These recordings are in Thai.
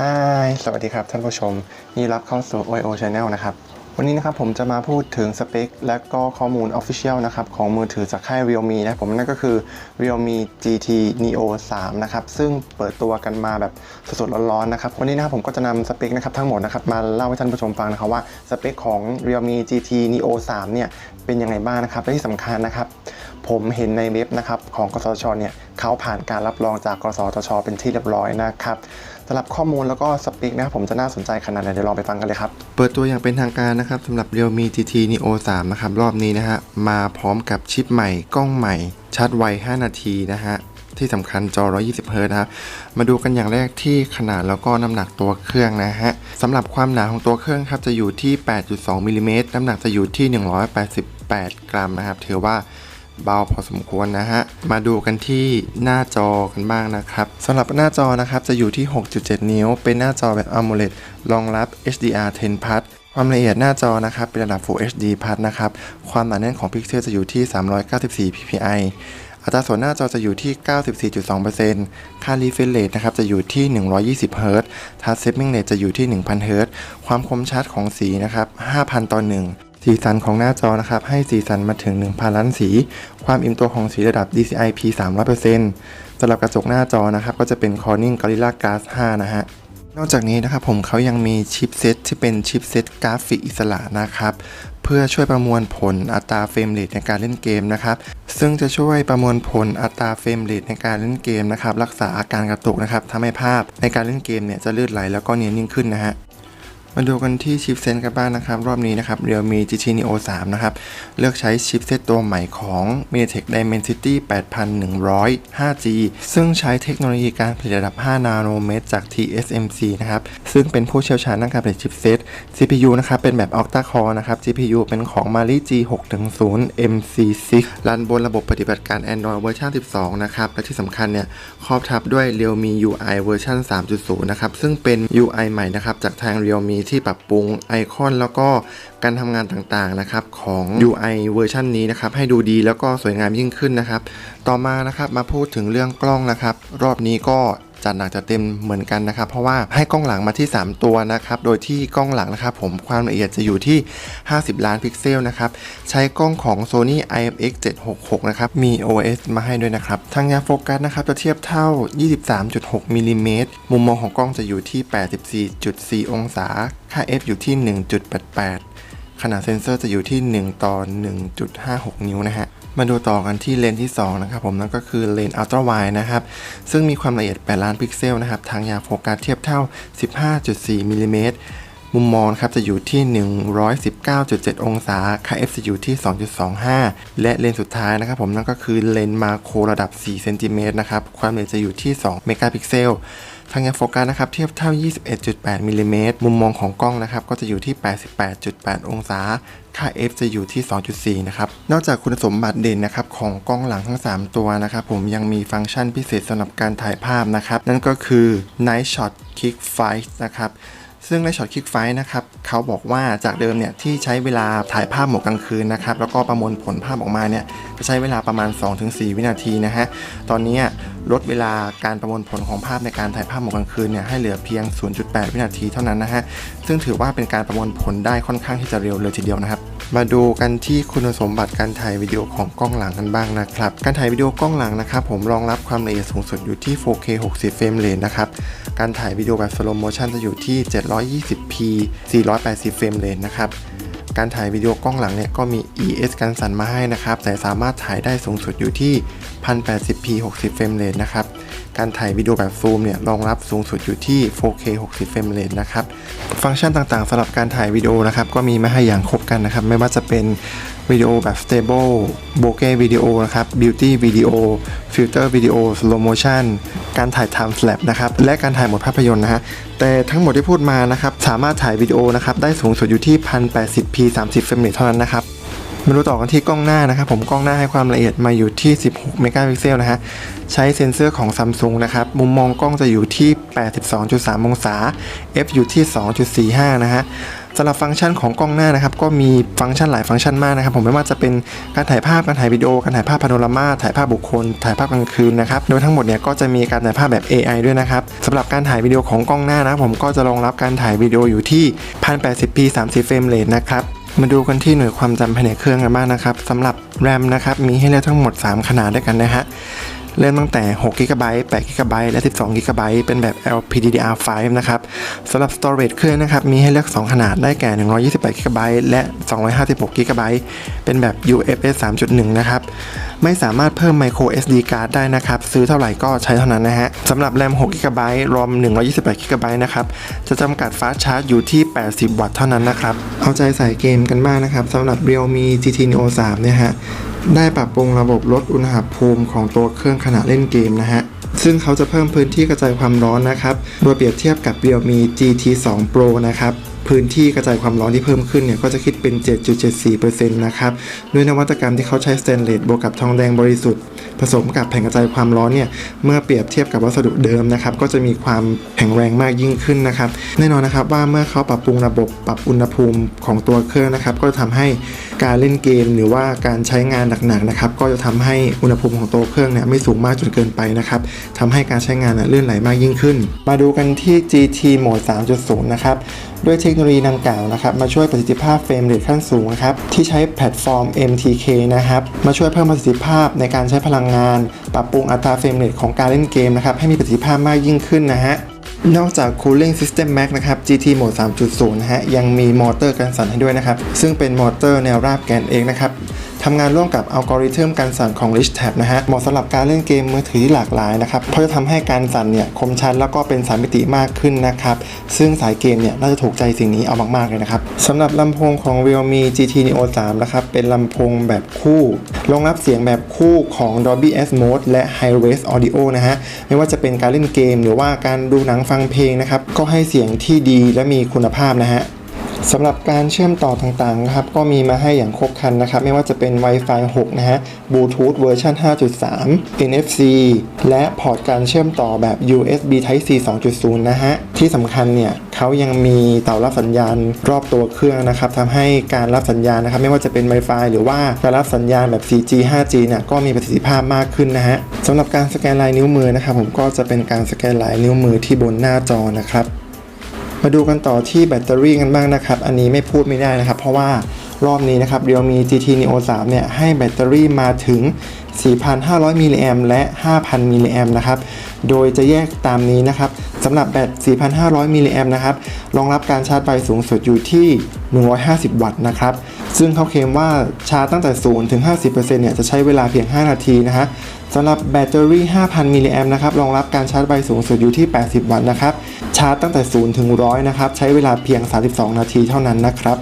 ฮายสวัสดีครับท่านผู้ชมยินดีรับเข้าสู่ OIO Channel นะครับ วันนี้นะครับผมจะมาพูดถึงสเปค และก็ข้อมูล Official นะครับของมือถือจากค่าย Realme นะผมนั่นก็คือ Realme GT Neo 3 นะครับ ซึ่งเปิดตัวกันมาแบบสดๆร้อนๆนะครับ วันนี้นะครับผมก็จะนำสเปคนะครับทั้งหมดนะครับมาเล่าให้ท่านผู้ชมฟังนะครับว่าสเปคของ Realme GT Neo 3 เนี่ยเป็นยังไงบ้างนะครับ และที่สำคัญนะครับ ผมเห็นในเว็บนะครับของกสชเนี่ยเขาผ่านการรับรองจากกสทช เป็นที่เรียบร้อยนะครับสำหรับข้อมูลแล้วก็สเปคนะครับผมจะน่าสนใจขนาดไหนเดี๋ยวลองไปฟังกันเลยครับ เปิดตัวอย่างเป็นทางการนะครับสำหรับ Realme GT Neo 3 นะครับ รอบนี้นะฮะ มาพร้อมกับชิปใหม่ กล้องใหม่ ชาร์จไว 5 นาทีนะฮะ ที่สำคัญจอ 120เฮิรตซ์นะครับ มาดูกันอย่างแรกที่ขนาดแล้วก็น้ำหนักตัวเครื่องนะฮะสำหรับความหนาของตัวเครื่องครับจะอยู่ที่ 8.2มิลลิเมตรน้ำหนักจะอยู่ที่ 188 กรัมนะครับถือว่า เบาพอสมควรนะฮะ มาดูกันที่หน้าจอกันบ้างนะครับสำหรับหน้าจอนะครับจะอยู่ที่ 6.7 นิ้ว เป็นหน้าจอแบบ AMOLED รองรับ HDR 10 plus ความละเอียดหน้าจอนะครับเป็นระดับ Full HD plus นะครับ ความหนาแน่นของพิกเซลจะอยู่ที่ 394 ppi อัตราส่วนหน้าจอจะอยู่ที่ 94.2%ค่า refresh rate นะครับจะอยู่ที่ 120 Hz touch saving rate จะอยู่ที่ 1000 Hz ความคมชัดของสีนะครับ 5,000 ต่อ 1 สีสันของหน้าจอนะครับ ให้สีสันมาถึง 1,000 ล้านสี ความอิ่มตัวของสีระดับ DCI P 300%สำหรับกระจกหน้าจอนะครับ ก็จะเป็น Corning Gorilla Glass 5 นะฮะนอกจากนี้นะครับผมเขายังมีชิปเซตที่เป็นชิปเซตกราฟิกอิสระนะครับ เพื่อช่วยประมวลผลอัตราเฟรมเรทในการเล่นเกมนะครับ ซึ่งจะช่วยประมวลผลอัตราเฟรมเรทในการเล่นเกมนะครับ รักษาอาการกระตุกนะครับทำให้ภาพในการเล่นเกมเนี่ยจะลื่นไหลแล้วก็เนียนยิ่งขึ้นนะฮะ มาดูกันที่ชิปเซตกันบ้างนะครับ รอบนี้นะครับ Realme GT Neo 3 นะครับ เลือกใช้ชิปเซตตัวใหม่ของ MediaTek Dimensity 8100 5G ซึ่งใช้เทคโนโลยีการผลิตระดับ 5 นาโนเมตร จาก TSMC นะครับ ซึ่งเป็นผู้เชี่ยวชาญด้านการผลิตชิปเซต CPU นะครับ เป็นแบบ Octa Core นะครับ GPU เป็นของ Mali G610 MC6 รันบนระบบปฏิบัติการ Android เวอร์ชัน12 นะครับ และที่สำคัญเนี่ยครอบทับด้วย Realme UI เวอร์ชัน3.0 นะครับซึ่งเป็น UI ใหม่นะครับจากทาง Realme ที่ปรับปรุงไอคอนแล้วก็การทำงานต่างๆนะครับของ UI เวอร์ชันนี้นะครับให้ดูดีแล้วก็สวยงามยิ่งขึ้นนะครับ ต่อมานะครับมาพูดถึงเรื่องกล้องนะครับ รอบนี้ก็ จัดหนักจัดเต็มเหมือนกันนะครับ เพราะว่าให้กล้องหลังมาที่ 3 ตัวนะครับ โดยที่กล้องหลังนะครับ ผมความละเอียดจะอยู่ที่ 50 ล้านพิกเซลนะครับ ใช้กล้องของ Sony IMX 766 นะครับ มี OS มาให้ด้วยนะครับ ทางยาโฟกัสนะครับ จะเทียบเท่า 23.6มิลลิเมตรมุมมองของกล้องจะอยู่ที่ 84.4 องศา ค่า f อยู่ที่ 1.88 ขนาดเซนเซอร์จะอยู่ที่ 1 ต่อ 1.56 นิ้วนะฮะ มาดูต่อกันที่เลนส์ที่ 2 นะครับผมนั่นก็คือเลนส์อัลตร้าไวนะครับ ซึ่งมีความละเอียด 8 ล้านพิกเซลนะครับ ทางยาโฟกัสเทียบเท่า 15.4 มิลลิเมตรมุมมองครับจะอยู่ที่ 119.7 องศาค่า f จะอยู่ที่ 2.25 และเลนส์สุดท้ายนะครับผมนั่นก็คือเลนส์มาโครระดับ 4 เซนติเมตรนะครับ ความละเอียดจะอยู่ที่ 2 เมกะพิกเซล ทางยาโฟกัสนะครับเทียบเท่า 21.8มิลลิเมตรมุมมองของกล้องนะครับก็จะอยู่ที่ 88.8 องศา ค่า f จะอยู่ที่ 2.4 นะครับ นอกจากคุณสมบัติเด่นนะครับของกล้องหลังทั้ง 3 ตัวนะครับผมยังมีฟังก์ชันพิเศษสำหรับการถ่ายภาพนะครับ นั่นก็คือ Night Shot Kick Fight นะครับซึ่งในช็อตคลิกไฟนะครับเขาบอกว่าจากเดิมเนี่ยที่ใช้เวลาถ่ายภาพหมดกลางคืนนะครับแล้วก็ประมวลผลภาพออกมาเนี่ยจะใช้เวลาประมาณ 2-4 วินาทีนะฮะตอนนี้ ลดเวลาการประมวลผลของภาพในการถ่ายภาพหมดกลางคืนเนี่ยให้เหลือเพียง 0.8 วินาทีเท่านั้นนะฮะ ซึ่งถือว่าเป็นการประมวลผลได้ค่อนข้างที่จะเร็วเลยทีเดียวนะครับ มาดูกันที่คุณสมบัติการถ่ายวิดีโอของกล้องหลังกันบ้างนะครับ การถ่ายวิดีโอกล้องหลังนะครับผมรองรับความละเอียดสูงสุดอยู่ที่ 4K 60 เฟรมเรทนะครับ การถ่ายวิดีโอแบบ slow motion จะอยู่ที่ 720p 480 เฟรมเรทนะครับการถ่ายวิดีโอกล้องหลังเนี่ยก็มี ES กันสั่นมาให้นะครับ แต่สามารถถ่ายได้สูงสุดอยู่ที่ 1080p 60เฟรมเรทนะครับ การถ่ายวิดีโอแบบซูมเนี่ยรองรับสูงสุดอยู่ที่ 4K 60เฟรมเรทนะครับ ฟังก์ชันต่างๆสำหรับการถ่ายวิดีโอนะครับก็มีมาให้อย่างครบกันนะครับ ไม่ว่าจะเป็นวิดีโอแบบ stable bokeh วิดีโอนะครับ beauty วิดีโอ filter วิดีโอ slow motion การถ่าย time lapse นะครับ และการถ่ายโหมดภาพยนตร์นะฮะ แต่ทั้งหมดที่พูดมานะครับ สามารถถ่ายวิดีโอนะครับ ได้สูงสุดอยู่ที่ 1080p 30เฟรมเรทเท่านั้นนะครับ มาดูต่อกันที่กล้องหน้านะครับผมกล้องหน้าให้ความละเอียดมาอยู่ที่ 16 เมกะพิกเซลนะฮะใช้เซ็นเซอร์ของ Samsung นะครับมุมมองกล้องจะอยู่ที่ 82.3 องศา f อยู่ที่ 2.45 นะฮะสำหรับฟังก์ชันของกล้องหน้านะครับก็มีฟังก์ชันหลายฟังก์ชันมากนะครับ ผมไม่ว่าจะเป็นการถ่ายภาพการถ่ายวิดีโอการถ่ายภาพพาโนรามาถ่ายภาพบุคคล ถ่ายภาพกลางคืนนะครับโดยทั้งหมดเนี่ยก็จะมีการถ่ายภาพแบบ AI ด้วยนะครับสำหรับการถ่ายวิดีโอของกล้องหน้านะผมก็จะรองรับการถ่ายวิดีโออยู่ที่ 1080p 30เฟรมเรทนะครับ มาดูกันที่หน่วยความจำภายในเครื่องกันบ้างนะครับสำหรับ RAM นะครับมีให้เลือกทั้งหมด 3 ขนาดด้วยกันนะฮะ เริ่มตั้งแต่6 g b 8 g b และ 12 g b เป็นแบบ LPDDR5 นะครับสำหรับ Storage เครื่องนะครับ มีให้เลือก 2 ขนาดได้แก่ 128 g b และ 256 g b เป็นแบบ UFS 3.1 นะครับ ไม่สามารถเพิ่ม micro SD card ได้นะครับ ซื้อเท่าไหร่ก็ใช้เท่านั้นนะฮะสำหรับ RAM 6 g b ROM 128 g b นะครับ จะจำกัด fast charge อยู่ที่ 80 วัตต์เท่านั้นนะครับ เอาใจใส่เกมกันบ้างนะครับสำหรับ Realme GT Neo 3 เนี่ยฮะ ได้ปรับปรุงระบบลดอุณหภูมิของตัวเครื่องขณะเล่นเกมนะฮะ ซึ่งเขาจะเพิ่มพื้นที่กระจายความร้อนนะครับ โดยเปรียบเทียบกับ Realme GT 2 Pro นะครับ พื้นที่กระจายความร้อนที่เพิ่มขึ้นเนี่ยก็จะคิดเป็น 7.74%นะครับ ด้วยนวัตกรรมที่เขาใช้สเตนเลสบวกกับทองแดงบริสุทธิ์ ผสมกับแผ่นกระจายความร้อนเนี่ย เมื่อเปรียบเทียบกับวัสดุเดิมนะครับ ก็จะมีความแข็งแรงมากยิ่งขึ้นนะครับ แน่นอนนะครับว่าเมื่อเขาปรับปรุงระบบปรับอุณหภูมิของตัวเครื่องนะครับ ก็จะทำให้ การเล่นเกมหรือว่าการใช้งานหนักๆนะครับก็จะทำให้อุณหภูมิของตัวเครื่องเนี่ยไม่สูงมากจนเกินไปนะครับทำให้การใช้งานเนี่ยลื่นไหลมากยิ่งขึ้น มาดูกันที่ GT Mode 3.0 นะครับด้วยเทคโนโลยีดังกล่าวนะครับมาช่วยประสิทธิภาพเฟรมเรทขั้นสูงนะครับที่ใช้แพลตฟอร์ม MTK นะครับมาช่วยเพิ่มประสิทธิภาพในการใช้พลังงาน ปรับปรุงอัตราเฟรมเรทของการเล่นเกมนะครับให้มีประสิทธิภาพมากยิ่งขึ้นนะฮะ นอกจาก Cooling System Max นะครับ GT Mode 3.0 นะฮะ ยังมีมอเตอร์กันสั่นให้ด้วยนะครับ ซึ่งเป็นมอเตอร์แนวราบแกนเองนะครับ ทำงานร่วมกับอัลกอริทึมการสั่นของ Rich Tab นะฮะเหมาะสำหรับการเล่นเกมมือถือที่หลากหลายนะครับเพราะจะทำให้การสั่นเนี่ยคมชัดแล้วก็เป็นสามมิติมากขึ้นนะครับซึ่งสายเกมเนี่ยน่าจะถูกใจสิ่งนี้เอามากๆเลยนะครับสำหรับลำโพงของ Realme GT Neo 3นะครับเป็นลำโพงแบบคู่รองรับเสียงแบบคู่ของ Dolby Atmos และ Hi-Res Audio นะฮะไม่ว่าจะเป็นการเล่นเกม หรือว่าการดูหนังฟังเพลงนะครับก็ให้เสียงที่ดีและมีคุณภาพนะฮะ สำหรับการเชื่อมต่อต่างๆนะครับก็มีมาให้อย่างครบครันนะครับ ไม่ว่าจะเป็น Wi-Fi 6 นะฮะ Bluetooth เวอร์ชัน5.3 NFC และพอร์ตการเชื่อมต่อแบบ USB Type C 2.0 นะฮะ ที่สำคัญเนี่ยเขายังมีเต่ารับสัญญาณรอบตัวเครื่องนะครับทำให้การรับสัญญาณนะครับ ไม่ว่าจะเป็น Wi-Fi หรือว่าการรับสัญญาณแบบ 4G 5G เนี่ยก็มีประสิทธิภาพมากขึ้นนะฮะสำหรับการสแกนลายนิ้วมือนะครับผมก็จะเป็นการสแกนลายนิ้วมือที่บนหน้าจอนะครับ มาดูกันต่อที่แบตเตอรี่กันบ้างนะครับ อันนี้ไม่พูดไม่ได้นะครับ เพราะว่ารอบนี้นะครับเดียวมี GT Neo 3 เนี่ย ให้แบตเตอรี่มาถึง 4,500 มิลลิแอมและ 5,000 มิลลิแอมนะครับ โดยจะแยกตามนี้นะครับสำหรับแบต 4,500 มิลลิแอมนะครับรองรับการชาร์จไฟสูงสุดอยู่ที่ 150 วัตต์นะครับซึ่งเขาเคลมว่าชาร์จตั้งแต่ 0 ถึง 50%เนี่ยจะใช้เวลาเพียง 5 นาทีนะฮะสำหรับแบตเตอรี่ 5,000 มิลลิแอมนะครับรองรับการชาร์จไฟสูงสุดอยู่ที่ 80 วัตต์นะครับชาร์จตั้งแต่ 0 ถึง 100 นะครับใช้เวลาเพียง 32 นาทีเท่านั้นนะครับ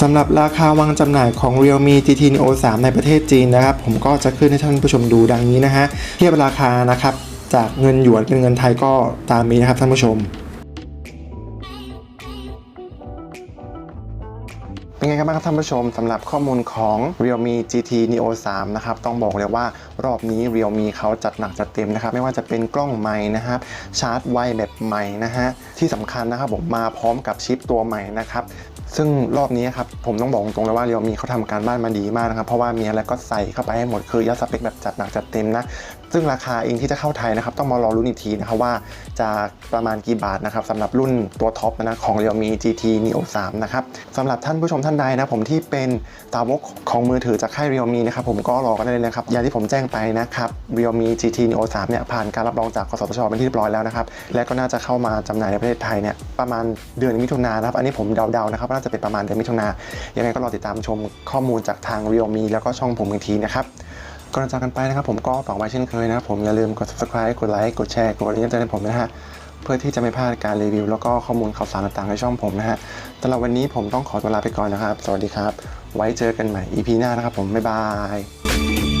สำหรับราคาวางจำหน่ายของ Realme GT Neo 3 ในประเทศจีนนะครับ ผมก็จะขึ้นให้ท่านผู้ชมดูดังนี้นะฮะ เทียบราคานะครับ จากเงินหยวนเป็นเงินไทยก็ตามนี้นะครับท่านผู้ชม เป็นไงกันบ้างครับท่านผู้ชมสำหรับข้อมูลของ Realme GT Neo 3 นะครับ ต้องบอกเลยว่ารอบนี้ Realme เขาจัดหนักจัดเต็มนะครับ ไม่ว่าจะเป็นกล้องใหม่นะครับ ชาร์จไวแบบใหม่นะฮะ ที่สำคัญนะครับผมมาพร้อมกับชิปตัวใหม่นะครับ ซึ่งรอบนี้ครับผมต้องบอกตรงๆเลยว่า Realme เขาทำการบ้านมาดีมากนะครับ เพราะว่ามีอะไรก็ใส่เข้าไปให้หมดคือยัดสเปคแบบจัดหนักจัดเต็มนะ ซึ่งราคาเองที่จะเข้าไทยนะครับ ต้องมารอรุ่นอีกทีนะครับว่าจะประมาณกี่บาทนะครับสำหรับรุ่นตัวท็อปนะของ Realme GT Neo 3 นะครับสำหรับท่านผู้ชมท่านใดนะผมที่เป็นสาวกของมือถือจากค่าย Realme นะครับผมก็รอกันได้เลยนะครับอย่างที่ผมแจ้งไปนะครับ Realme GT Neo 3 เนี่ยผ่านการรับรองจากกสทชเป็นที่เรียบร้อยแล้วนะครับและก็น่าจะเข้ามาจำหน่ายในประเทศไทยเนี่ยประมาณเดือนมิถุนายนนะครับอันนี้ผมเดาๆนะครับจะเป็นประมาณเดือนมิถุนายังไงก็รอติดตามชมข้อมูลจากทาง Realme แล้วก็ช่องผมอีกทีนะครับก่อนจากกันไปนะครับผมก็ฝากไว้เช่นเคยนะครับผมอย่าลืมกด subscribe กดไลค์กดแชร์กดกระดิ่งแจ้งเตือนผมนะฮะเพื่อที่จะไม่พลาดการรีวิว แล้วก็ข้อมูลข่าวสารต่างๆในช่องผมนะฮะสำหรับวันนี้ผมต้องขอตัวลาไปก่อนนะครับ สวัสดีครับ ไว้เจอกันใหม่ EP หน้านะครับผม บ๊ายบาย